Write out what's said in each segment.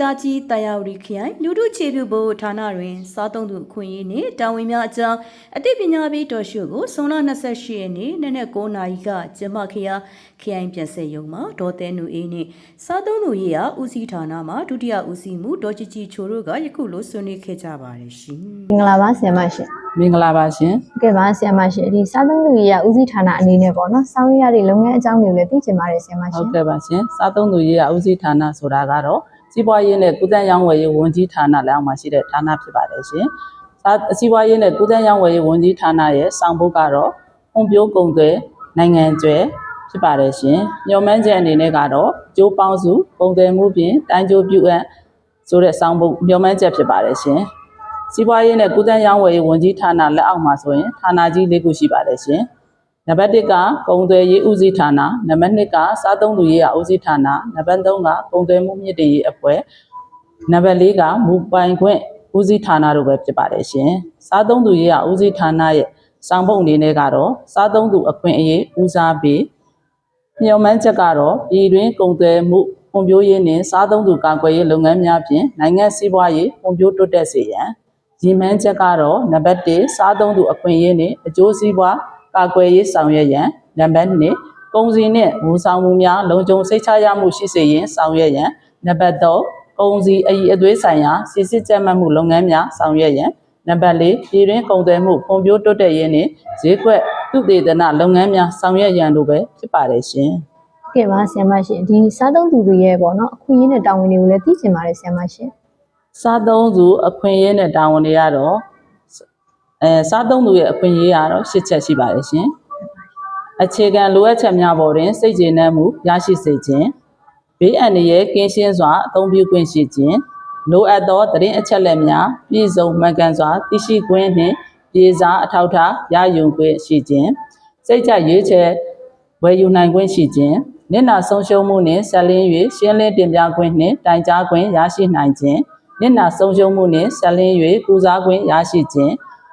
သားကြီးတာယာဝတီခရိုင်လူထုခြေပြုဖို့ဌာနတွင် စားသုံးသူအခွင့်အရေးနှင့်တာဝန်များအကြောင်းအသိပညာပေးတော်ရှုကိုဇွန်လ28ရက်နေ့နနက်9:00နာရီကကျင်းပခဲ့ရာခရိုင်ပြန်ဆက်ရုံမှာဒေါ်တဲနူအေးနှင့်စားသုံးသူရေးရာဦးစီးဌာနမှဒုတိယဦးစီးမှုဒေါ်ချီချီချိုတို့ကယခုလိုဆွေးနွေးခဲ့ကြပါတယ်ရှင်မင်္ဂလာပါဆရာမရှင်မင်္ဂလာပါရှင်ဟုတ်ကဲ့ပါဆရာမရှင်ဒီစားသုံးသူရေးရဦးစီးဌာနအနေနဲ့ပေါ့နော်စောင်းရတဲ့လုပ်ငန်းအကြောင်းတွေကိုလည်းသိချင်ပါတယ်ဆရာမရှဟုတ်င်ကဲ့ပါရှင်စားသုံးသူရေးရာဦးစီးဌာနဆိုတာကတော့ စီးပွားရေးနဲ့ကုသရေးဝယ်ရေးဝန်ကြီးဌာနလက်အောက်မှာရှိတဲ့ဌာနဖြစ်ပါတယ်ရှင်စားစီးပွားရေးနဲ့ကုသရေးဝယ်ရေးဝန်ကြီးဌာနရဲ့ဆောင်ပုဒ်ကတော့ဖွံ့ဖြိုးကုန်သွယ်နိုင်ငံကျွဲဖြစ်ပါတယ်ရှင်ညွှန်မှန်းချက်အနေနဲ့ကတော့ကျိုးပေါင်းစုကုန်သွယ်မှုဖြင့်တိုင်းကျိုးပြုအပ်ဆိုတဲ့ဆောင်ပုဒ်ညွှန်မှန်းချက်ဖြစ်ပါတယ်ရှင်စီးပွားရေးနဲ့ကုသရေးဝယ်ရေးဝန်ကြီးဌာနလက်အောက်မှာဆိုရင်ဌာနကြီး၄ခုရှိပါတယ်ရှင် နံပါတ်1ကကုန်သွယ်ရေးဦးစီးဌာနနံပါတ်2ကစားသုံးသူရေးရာဦးစီးဌာနနံပါတ်3ကကုန်သွယ်မှုမြင့်တင်ရေးအဖွဲ့နံပါတ်4ကမူပိုင်ခွင့်ဦးစီးဌာနတို့ပဲဖြစ်ပါတယ်ရှင်စားသုံးသူရေးရာဦးစီးဌာနရဲ့စောင့်ပုံအနေနဲ့ကတော့စားသုံးသူအခွင့်အရေးဦးစားပေးညှော်မှန်းချက်ကတော့ပြည်တွင်းကုန်သွယ်မှုဖွံ့ဖြိုးရေးနှင့်စားသုံးသူကာကွယ်ရေးလုပ်ငန်းများဖြင့်နိုင်ငံစီးပွားရေးဖွံ့ဖြိုးတိုးတက်စေရန်ရည်မှန်းချက်ကတော့နံပါတ်1စားသုံးသူအခွင့်အရေးနဲ့အကျိုးစီးပွား ကာကွယ်ရေးဆောင်ရွက်ရန်နံပါတ်2ကုန်စည်နှင့်ဝန်ဆောင်မှုများလုံခြုံစိတ်ချရမှုရှိစေရန်ဆောင်ရွက်ရန်နံပါတ်3ကုန်စည်အည်အသွေးဆိုင်ရာစစ်စစ်ကြက်မှတ်မှုလုပ်ငန်းများဆောင်ရွက်ရန်နံပါတ်4ပြည်တွင်းကုန်သွယ်မှုဖွံ့ဖြိုးတိုးတက်ရေးနှင့်ဈေးကွက်သုတေသနလုပ်ငန်းများဆောင်ရွက်ရန်တို့ပဲဖြစ်ပါတယ်ရှင်ဟုတ်ကဲ့ပါဆရာမရှင်ဒီစားသုံးသူတွေရဲ့ပေါ့နော်အခွင့်အရေးနဲ့တာဝန်တွေကိုလည်းသိချင်ပါတယ်ဆရာမရှင်စားသုံးသူအခွင့်အရေးနဲ့တာဝန်တွေကတော့ အဲစားသုံးသူရဲ့အခွင့်အရေးကတော့ရှစ်ချက်ရှိပါတယ်ရှင်အခြေခံလိုအပ်ချက်များပေါ်တွင်စိတ်ကျေနပ်မှုရရှိစေခြင်းဘေးအန္တရာယ်ကင်းရှင်းစွာအသုံးပြုခွင့်ရှိခြင်းလိုအပ်သောသတင်းအချက်အလက်များပြည့်စုံမှန်ကန်စွာသိရှိခွင့်နှင့်ပြေစာအထောက်အထားရယူခွင့်ရှိခြင်းစိတ်ကြရွေးချယ်ဝယ်ယူနိုင်ခွင့်ရှိခြင်းမျက်နှာဆုံးရှုံးမှုနှင့်ဆက်လင်း၍ရှင်းလင်းတင်ပြခွင့်နှင့်တိုင်ကြားခွင့်ရရှိနိုင်ခြင်းမျက်နှာဆုံးရှုံးမှုနှင့်ဆက်လင်း၍ကုစားခွင့်ရရှိခြင်း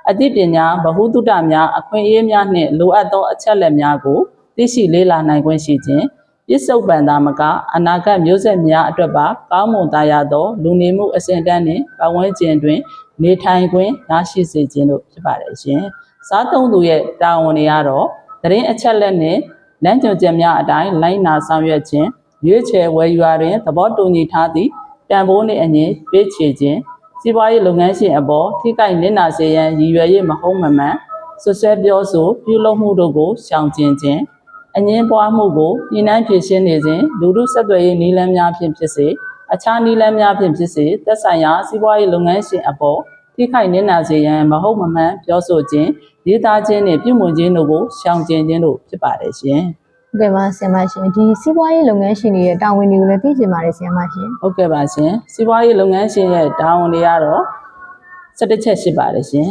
အသိပညာဗဟုသုတများအခွင့်အရေးများနှင့်လိုအပ်သောအချက်အလက်များကိုသိရှိလေ့လာနိုင်ခွင့်ရှိခြင်းပြစ္ဆုတ်ပံသာမကအနာဂတ်မျိုးဆက်များအတွက်ပါကောင်းမွန်သားရသော လူနေမှုအစဉ်အတန်းနှင့်ပတ်ဝန်းကျင်တွင် နေထိုင်ခွင့်ရရှိစေခြင်းတို့ဖြစ်ပါတယ်ရှင်။စားသုံးသူရဲ့တာဝန်တွေကတော့သတင်းအချက်အလက်နှင့်လမ်းညွှန်ချက်များအတိုင်းလိုက်နာဆောင်ရွက်ခြင်းရွေးချယ်ဝယ်ယူရာတွင်သဘောတူညီထားသည့်တန်ဖိုးနှင့်အညီပေးချေခြင်း စီးပွားရေးလုပ်ငန်းရှင်အပေါ်ထိခိုက်နစ်နာစေရန်ရည်ရွယ်၍မဟုတ်မမှန်ဆွဆွဲပြောဆိုပြုလုပ်မှုတို့ကိုရှောင်ကျဉ်ခြင်းအငင်းပွားမှုကိုပြည်နှံဖြည့်ရှင်းနေစဉ်လူမှုဆက်သွယ်ရေးနည်းလမ်းများဖြင့်ဖြစ်စေအခြားနည်းလမ်းများဖြင့်ဖြစ်စေသက်ဆိုင်ရာစီးပွားရေးလုပ်ငန်းရှင်အပေါ်ထိခိုက်နစ်နာစေရန်မဟုတ်မမှန်ပြောဆိုခြင်းရေးသားခြင်းနှင့်ပြုမူခြင်းတို့ကိုရှောင်ကျဉ်ခြင်းတို့ဖြစ်ပါတယ်ရှင် ဟုတ်ကဲ့ပါဆရာမရှင်ဒီစီးပွားရေးလုပ်ငန်းရှင်တွေရဲ့တာဝန်တွေကိုလည်းသိချင်ပါတယ်ဆရာမရှင်ဟုတ်ကဲ့ပါရှင်စီးပွားရေးလုပ်ငန်းရှင်ရဲ့တာဝန်တွေကတော့17ချက်ရှိပါတယ်ရှင်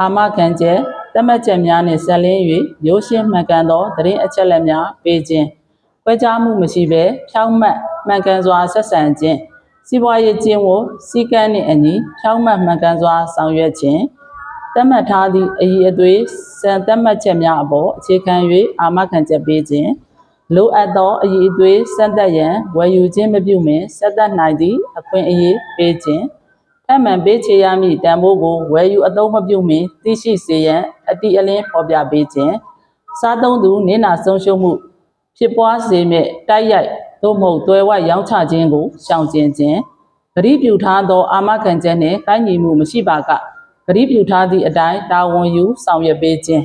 အာမခံချက်တတ်မှတ်ချက်များနဲ့ဆက်လင်း၍ရိုးရှင်းမှန်ကန်သောသတင်းအချက်အလက်များပေးခြင်းခွဲခြားမှုမရှိဘဲဖြောင်းမှတ်မှန်ကန်စွာဆက်ဆံခြင်းစီးပွားရေးကျင့်ဝတ်စည်းကမ်းနှင့်အညီဖြောင်းမှတ်မှန်ကန်စွာဆောင်ရွက်ခြင်း တတ်မှတ်ထားသည့်အည်အသွေးစံတတ်မှတ်ချက်များအပေါ်အခြေခံ၍အာမခံချက်ပေးခြင်းလိုအပ်သောအည်အသွေးစက်သက်ရန်ဝယ်ယူခြင်းမပြုမင်စက်သက်နိုင်သည့်အခွင့်အရေးပေးခြင်းထပ်မံပေးချေရမည့်တန်ဖိုးကိုဝယ်ယူအသုံးမပြုမင်သိရှိစေရန်အတိအလင်းဖော်ပြပေးခြင်းစားသုံးသူနင်းနာဆုံးရှုံးမှုဖြစ်ပွားစေမဲ့တိုက်ရိုက်သို့မဟုတ်တွဲဝရောင်းချခြင်းကိုရှောင်ကျဉ်ခြင်းဂရိပြုထားသောအာမခံချက်နှင့်ကိုင်းညီမှုမရှိပါက ဂရိပြုထားသည့်အတိုင်းတာဝန်ယူဆောင်ရွက်ပေးခြင်း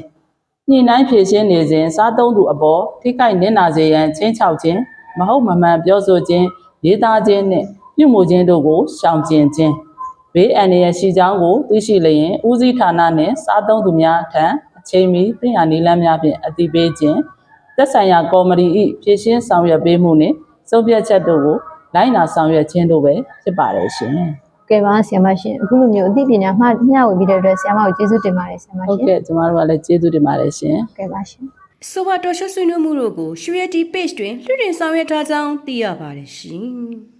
ညှိနှိုင်းဖြည့်ရှင်းနေစဉ်စားသုံးသူအပေါ်ထိခိုက်နစ်နာစေရန်ချင်းချောက်ခြင်းမဟုတ်မမှန်ပြောဆိုခြင်းရေးသားခြင်းနှင့်ပြုမှုခြင်းတို့ကိုရှောင်ကျဉ်ခြင်းဘေးအန္တရာယ်ရှိကြောင်းကိုသိရှိလျင်ဦးစီးဌာနနှင့်စားသုံးသူများထံအချိန်မီသိရနည်းလမ်းများဖြင့်အသိပေးခြင်းသက်ဆိုင်ရာကော်မတီ၏ဖြည့်ရှင်းဆောင်ရွက်ပေးမှုနှင့်စုပ်ပြတ်ချက်တို့ကိုလိုက်နာဆောင်ရွက်ခြင်းတို့ပဲဖြစ်ပါတယ်ရှင်ဟုတ် ကဲ့ပါဆရာမရှင်အခုလိုမျိုးအသိပညာမှမျှဝေပြီးတဲ့အတွက်ဆရာမကိုကျေးဇူးတင်ပါတယ်ဆရာမဟုတ်ရှင်ကဲ့ကျမတို့ကလည်းကျေးဇူးတင်ပါတယ်ရှင်ဟုတ်ကဲ့ပါရှင်ဆိုပါတော်ရှုဆွေးနွေးမှုတို့ကို Surety Page တွင်လွှင့်တင်ဆောင်ရွက်ထားကြောင်းသိရပါတယ်ရှင်